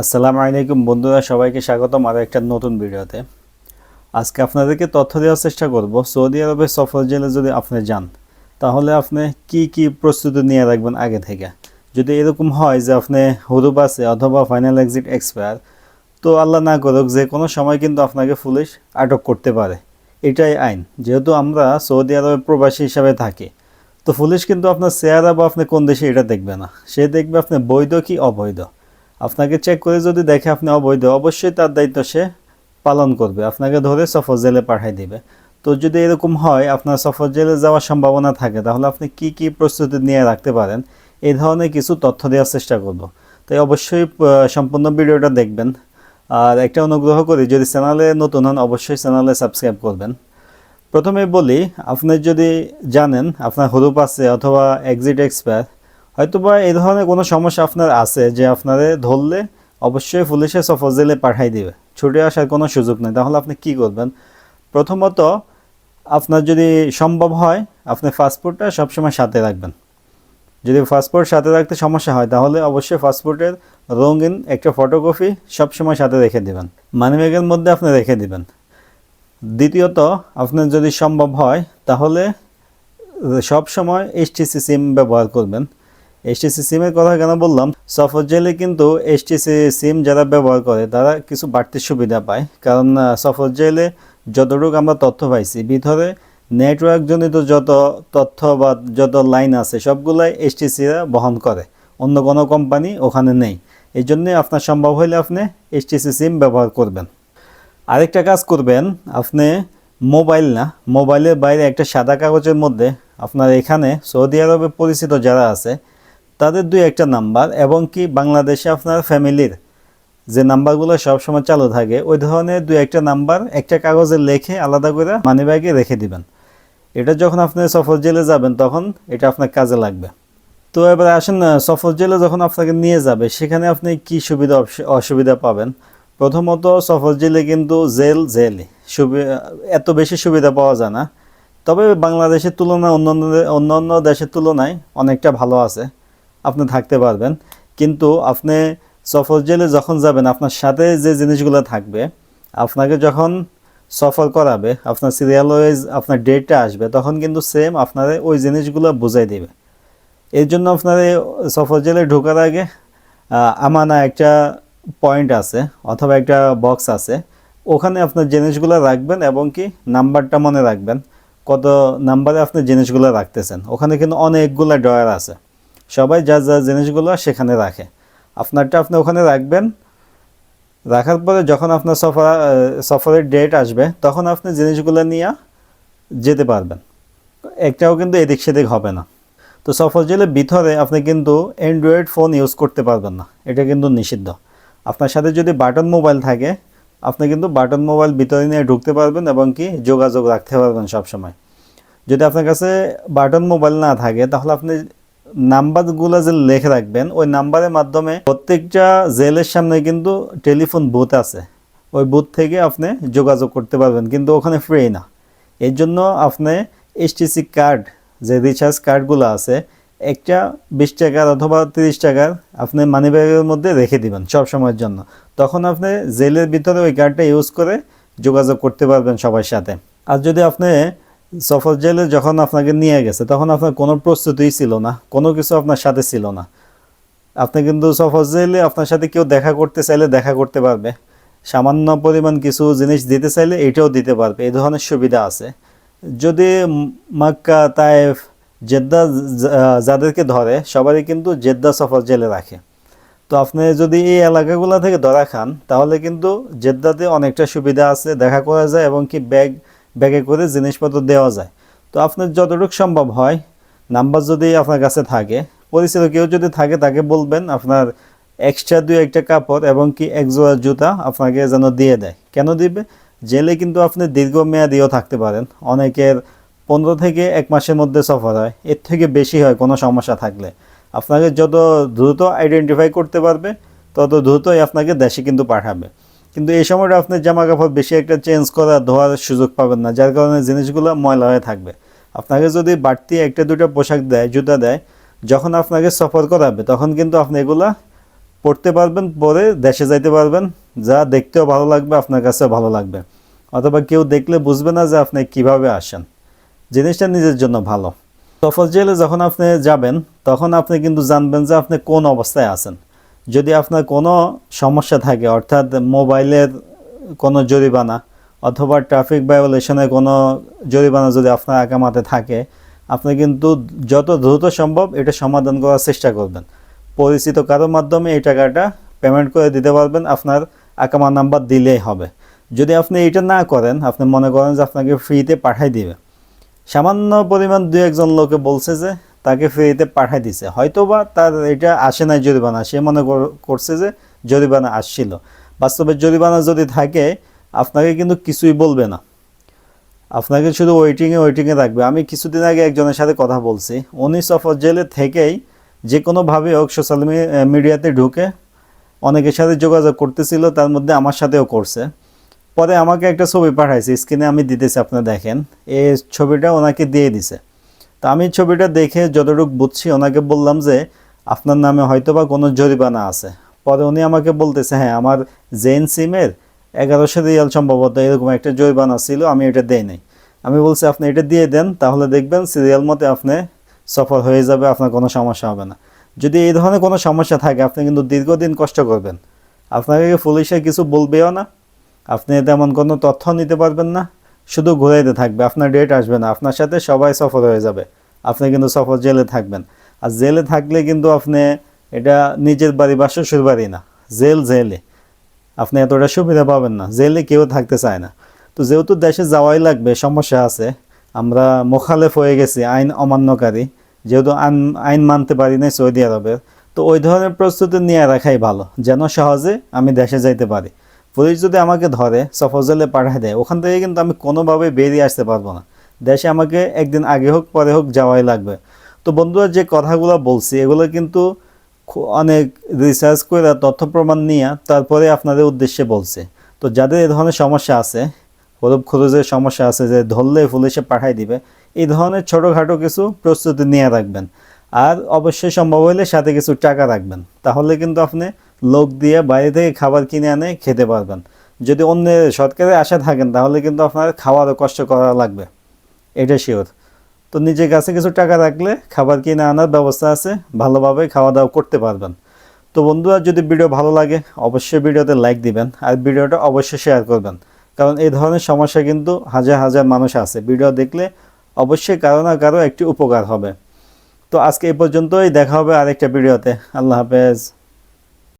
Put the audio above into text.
আসসালামু আলাইকুম বন্ধুরা, সবাইকে স্বাগতম আরও একটা নতুন ভিডিওতে। আজকে আপনাদেরকে তথ্য দেওয়ার চেষ্টা করব। সৌদি আরবের সফর জেলে যদি আপনি যান, তাহলে আপনি কি কি প্রস্তুতি নিয়ে রাখবেন আগে থেকে? যদি এরকম হয় যে আপনি হুরুপ আছে অথবা ফাইনাল এক্সিট এক্সপায়ার, তো আল্লাহ না করুক, যে কোনো সময় কিন্তু আপনাকে পুলিশ আটক করতে পারে। এটাই আইন। যেহেতু আমরা সৌদি আরবের প্রবাসী হিসাবে থাকি, তো পুলিশ কিন্তু আপনার চেহারা বা আপনি কোন দেশে এটা দেখবে না। সে দেখবে আপনি বৈধ কি অবৈধ। আপনাকে চেক করে যদি দেখে আপনি অবৈধ, অবশ্যই তার দায়িত্ব সে পালন করবে। আপনাকে ধরে সফর জেলে পাঠিয়ে দিবে। তো যদি এরকম হয়, আপনার সফর জেলে যাওয়ার সম্ভাবনা থাকে, তাহলে আপনি কি কি প্রস্তুতি নিয়ে রাখতে পারেন? এই ধরনের কিছু তথ্য দেওয়ার চেষ্টা করব। তাই অবশ্যই সম্পূর্ণ ভিডিওটা দেখবেন। আর একটা অনুগ্রহ করি, যদি চ্যানেলে নতুন হন, অবশ্যই চ্যানেলে সাবস্ক্রাইব করবেন। প্রথমে বলি, আপনি যদি জানেন, আপনার হরুপ আছে অথবা এক্সিট এক্সপায়ার হয়তোবা এই ধরনের কোনো সমস্যা আপনার আছে যে আপনারে ধরলে অবশ্যই পুলিশে সফর জেলে পাঠাই দিবে। ছুটে আসার কোনো সুযোগ নেই। তাহলে আপনি কি করবেন? প্রথমত, আপনার যদি সম্ভব হয়, আপনি পাসপোর্টটা সবসময় সাথে রাখবেন। যদি পাসপোর্ট সাথে রাখতে সমস্যা হয়, তাহলে অবশ্যই পাসপোর্টের রঙিন একটা ফটোকপি সবসময় সাথে রেখে দেবেন। মানিব্যাগের মধ্যে আপনি রেখে দিবেন। দ্বিতীয়ত, আপনার যদি সম্ভব হয়, তাহলে সব সময় এইচটিসি সিম ব্যবহার করবেন। এইচটিসি সিমের কথা কেন বললাম? সফর জেলে কিন্তু এসটিসি সিম যারা ব্যবহার করে, তারা কিছু বাড়তি সুবিধা পায়। কারণ সফর জেলে যতটুকু আমরা তথ্য পাইছি, ভিতরে নেটওয়ার্ক জনিত যত তথ্য বা যত লাইন আছে, সবগুলাই এইচটিসিরা বহন করে। অন্য কোনো কোম্পানি ওখানে নেই। এই জন্যে আপনার সম্ভব হলে আপনি এইচটিসি সিম ব্যবহার করবেন। আরেকটা কাজ করবেন, আপনি মোবাইল না, মোবাইলের বাইরে একটা সাদা কাগজের মধ্যে আপনার এখানে সৌদি আরবে পরিচিত যারা আছে তাদের দুই একটা নাম্বার, এবং কি বাংলাদেশে আপনার ফ্যামিলির যে নাম্বারগুলো সবসময় চালু থাকে, ওই ধরনের দুই একটা নাম্বার একটা কাগজে লেখে আলাদা করে মানি ব্যাগে রেখে দিবেন। এটা যখন আপনি সফর জেলে যাবেন, তখন এটা আপনার কাজে লাগবে। তো এবার আসেন সফর জেলে যখন আপনাকে নিয়ে যাবে, সেখানে আপনি কি সুবিধা অসুবিধা পাবেন? প্রথমত, সফর জেলে কিন্তু জেল জেলই। এত বেশি সুবিধা পাওয়া যায় না। তবে বাংলাদেশের তুলনায় অন্যান্য অন্যান্য দেশের তুলনায় অনেকটা ভালো আছে। আপনি থাকতে পারবেন। কিন্তু আপনি সফর জেলে যখন যাবেন, আপনার সাথে যে জিনিসগুলো থাকবে, আপনাকে যখন সফর করাবে, আপনার সিরিয়াল ওয়াইজ আপনার ডেটটা আসবে, তখন কিন্তু সেম আপনার ওই জিনিসগুলো বুঝাই দেবে। এর জন্য আপনার সফর জেলে ঢোকার আগে আমানা একটা পয়েন্ট আছে, অথবা একটা বক্স আছে। ওখানে আপনার জিনিসগুলো রাখবেন এবং কি নাম্বারটা মনে রাখবেন, কত নাম্বারে আপনি জিনিসগুলো রাখতেছেন। ওখানে কিন্তু অনেকগুলো ড্রয়ার আছে। সবাই যা যা জিনিসগুলো সেখানে রাখে। আপনারটা আপনি ওখানে রাখবেন। রাখার পরে যখন আপনার সফর সফরের ডেট আসবে, তখন আপনি জিনিসগুলো নিয়ে যেতে পারবেন। একটাও কিন্তু এদিক সেদিক হবে না। তো সফর জেলের ভিতরে আপনি কিন্তু অ্যান্ড্রয়েড ফোন ইউজ করতে পারবেন না। এটা কিন্তু নিষিদ্ধ। আপনার সাথে যদি বাটন মোবাইল থাকে, আপনি কিন্তু বাটন মোবাইল ভিতরে নিয়ে ঢুকতে পারবেন এবং কি যোগাযোগ রাখতে পারবেন সব সময় যদি আপনার কাছে বাটন মোবাইল না থাকে, তাহলে আপনি নাম্বারগুলো যে লেখে রাখবেন, ওই নাম্বারের মাধ্যমে প্রত্যেকটা জেলের সামনে কিন্তু টেলিফোন বুথ আছে। ওই বুথ থেকে আপনি যোগাযোগ করতে পারবেন, কিন্তু ওখানে ফ্রি না। এর জন্য আপনি এইচটিসি কার্ড যে রিচার্জ কার্ডগুলো আছে, একটা বিশ টাকার অথবা তিরিশ টাকার আপনি মানিব্যাগের মধ্যে রেখে দিবেন সব সময়ের জন্য। তখন আপনি জেলের ভিতরে ওই কার্ডটা ইউজ করে যোগাযোগ করতে পারবেন সবার সাথে। আর যদি আপনি সফর জেলে যখন আপনাকে নিয়ে গেছে, তখন আপনার কোনো প্রস্তুতিই ছিল না, কোনো কিছু আপনার সাথে ছিল না। আপনি কিন্তু সফর জেলে আপনার সাথে কেউ দেখা করতে চাইলে দেখা করতে পারবে। সামান্য পরিমাণ কিছু জিনিস দিতে চাইলে এটাও দিতে পারবে, এই ধরনের সুবিধা আছে। যদি মাক্কা তায়েফ জেদ্দা যাদেরকে ধরে, সবারই কিন্তু জেদ্দা সফর জেলে রাখে। তো আপনি যদি এই এলাকাগুলো থেকে ধরা খান, তাহলে কিন্তু জেদ্দাতে অনেকটা সুবিধা আছে, দেখা করা যায় এবং কি ব্যাগ ব্যাগে করে জিনিসপত্র দেওয়া যায়। তো আপনার যতটুকু সম্ভব হয়, নাম্বার যদি আপনার কাছে থাকে, পরিচিত কেউ যদি থাকে, তাকে বলবেন আপনার এক্সট্রা দুই একটা কাপড় এবং কি এক জোড়া জুতা আপনাকে যেন দিয়ে দেয়। কেন দিবে? জেলে কিন্তু আপনি দীর্ঘমেয়াদীও থাকতে পারেন। অনেকের পনেরো থেকে এক মাসের মধ্যে সফর হয়। এর থেকে বেশি হয় কোনো সমস্যা থাকলে। আপনাকে যত দ্রুত আইডেন্টিফাই করতে পারবে, তত দ্রুতই আপনাকে দেশে কিন্তু পাঠাবে। কিন্তু এই সময়টা আপনি জামা কাপড় বেশি একটা চেঞ্জ করা ধোয়ার সুযোগ পাবেন না, যার কারণে জিনিসগুলো ময়লা হয়ে থাকবে। আপনাকে যদি বাড়তি একটা দুটো পোশাক দেয়, জুতা দেয়, যখন আপনাকে সফর করাবে, তখন কিন্তু আপনি এগুলা পড়তে পারবেন, পরে দেশে যাইতে পারবেন, যা দেখতেও ভালো লাগবে, আপনার কাছেও ভালো লাগবে। অথবা কেউ দেখলে বুঝবে না যে আপনি কীভাবে আসেন। জিনিসটা নিজের জন্য ভালো। সফর জেলে যখন আপনি যাবেন, তখন আপনি কিন্তু জানবেন যে আপনি কোন অবস্থায় আছেন। যদি আপনার কোনো সমস্যা থাকে, অর্থাৎ মোবাইলের কোনো জরিমানা অথবা ট্রাফিক ভায়োলেশনের কোনো জরিমানা যদি আপনার আকামাতে থাকে, আপনি কিন্তু যত দ্রুত সম্ভব এটা সমাধান করার চেষ্টা করবেন। পরিচিত কারোর মাধ্যমে এই টাকাটা পেমেন্ট করে দিতে পারবেন, আপনার আকামা নাম্বার দিলেই হবে। যদি আপনি এটা না করেন, আপনি মনে করেন যে আপনাকে ফ্রিতে পাঠাই দিবে। সামান্য পরিমাণ দু একজন লোকে বলছে যে তাকে ফ্রিতে পাঠাই দিছে। হয়তোবা তার এটা আসে নাই জরিমানা। সে মনে কর- করছে যে জরিমানা আসছিল। বাস্তবে জরিমানা যদি থাকে, আপনাকে কিন্তু কিছুই বলবে না। আপনাকে শুধু ওয়েটিংয়ে ওয়েটিংয়ে রাখবে। আমি কিছুদিন আগে একজনের সাথে কথা বলছি। উনি সফর জেলে থেকেই যে কোনোভাবে হোক সোশ্যাল মিডিয়াতে ঢুকে অনেকের সাথে যোগাযোগ করতেছিল, তার মধ্যে আমার সাথেও করছে। পরে আমাকে একটা ছবি পাঠাইছে। স্ক্রিনে আমি দিতেছি আপনারা দেখেন। এই ছবিটা ওনাকে দিয়ে দিছে। তো আমি ছবিটা দেখে যতটুকু বুঝছি, ওনাকে বললাম যে আপনার নামে হয়তো বা কোনো জরিমানা আছে। পরে উনি আমাকে বলতেছে হ্যাঁ আমার জেন সিমের এগারোশো রিয়াল সম্ভবত এরকম একটা জরিমানা ছিল, আমি এটা দেই নাই। আমি বলছি, আপনি এটা দিয়ে দেন, তাহলে দেখবেন সিরিয়াল মতে আপনি সফল হয়ে যাবে, আপনার কোনো সমস্যা হবে না। যদি এই ধরনের কোনো সমস্যা থাকে, আপনি কিন্তু দীর্ঘদিন কষ্ট করবেন। আপনাকে পুলিশে কিছু বলবেও না? আপনি তেমন কোনো তথ্য নিতে পারবেন না? শুধু ঘুরাইতে থাকবে, আপনার ডেট আসবে না, আপনার সাথে সবাই সফল হয়ে যাবে। আপনি কিন্তু সফল জেলে থাকবেন। আর জেলে থাকলে কিন্তু আপনি এটা নিজের বাড়ি বা শ্বশুর বাড়ি না, জেল জেলে। আপনি এতটা সুবিধা পাবেন না, জেলে কেউ থাকতে চায় না। তো যেহেতু দেশে যাওয়াই লাগবে, সমস্যা আছে, আমরা মোখালেফ হয়ে গেছি, আইন অমান্যকারী। যেহেতু আইন আইন মানতে পারি না সৌদি আরবের, তো ওই ধরনের প্রস্তুতি নিয়ে রাখাই ভালো, যেন সহজে আমি দেশে যাইতে পারি। পুলিশ যদি আমাকে ধরে, সফজলে পাঠায় দেয়, ওখান থেকে কিন্তু আমি কোনোভাবে বেরিয়ে আসতে পারব না। দেশে আমাকে একদিন আগে হোক, পরে হোক যাওয়াই লাগবে। তো বন্ধুরা, যে কথাগুলো বলছি, এগুলো কিন্তু অনেক রিসার্চ করে, তথ্য প্রমাণ নিয়ে তারপরে আপনাদের উদ্দেশ্যে বলছে। তো যাদের এ ধরনের সমস্যা আছে হরুপ খরচের সমস্যা আছে, যে ধরলে পুলিশে পাঠাই দিবে, এই ধরনের ছোটোখাটো কিছু প্রস্তুতি নিয়ে রাখবেন। আর অবশ্যই সম্ভব হলে সাথে কিছু টাকা রাখবেন। তাহলে কিন্তু আপনি লোক দিয়ে বাইরে থেকে খাবার কিনে আনে খেতে পারবেন। যদি অন্য সরকারের আশা থাকেন, তাহলে কিন্তু আপনার খাওয়ারও কষ্ট করা লাগবে। এটা শিওর তো নিজের কাছে কিছু টাকা রাখলে খাবার কিনে আনার ব্যবস্থা আছে, ভালোভাবে খাওয়া দাওয়া করতে পারবেন। তো বন্ধুরা, যদি ভিডিও ভালো লাগে, অবশ্যই ভিডিওতে লাইক দিবেন আর ভিডিওটা অবশ্যই শেয়ার করবেন। কারণ এই ধরনের সমস্যা কিন্তু হাজার হাজার মানুষ আছে। ভিডিও দেখলে অবশ্যই কারও না কারও একটি উপকার হবে। তো আজকে এই পর্যন্তই, দেখা হবে আরেকটা ভিডিওতে। আল্লাহ হাফেজ।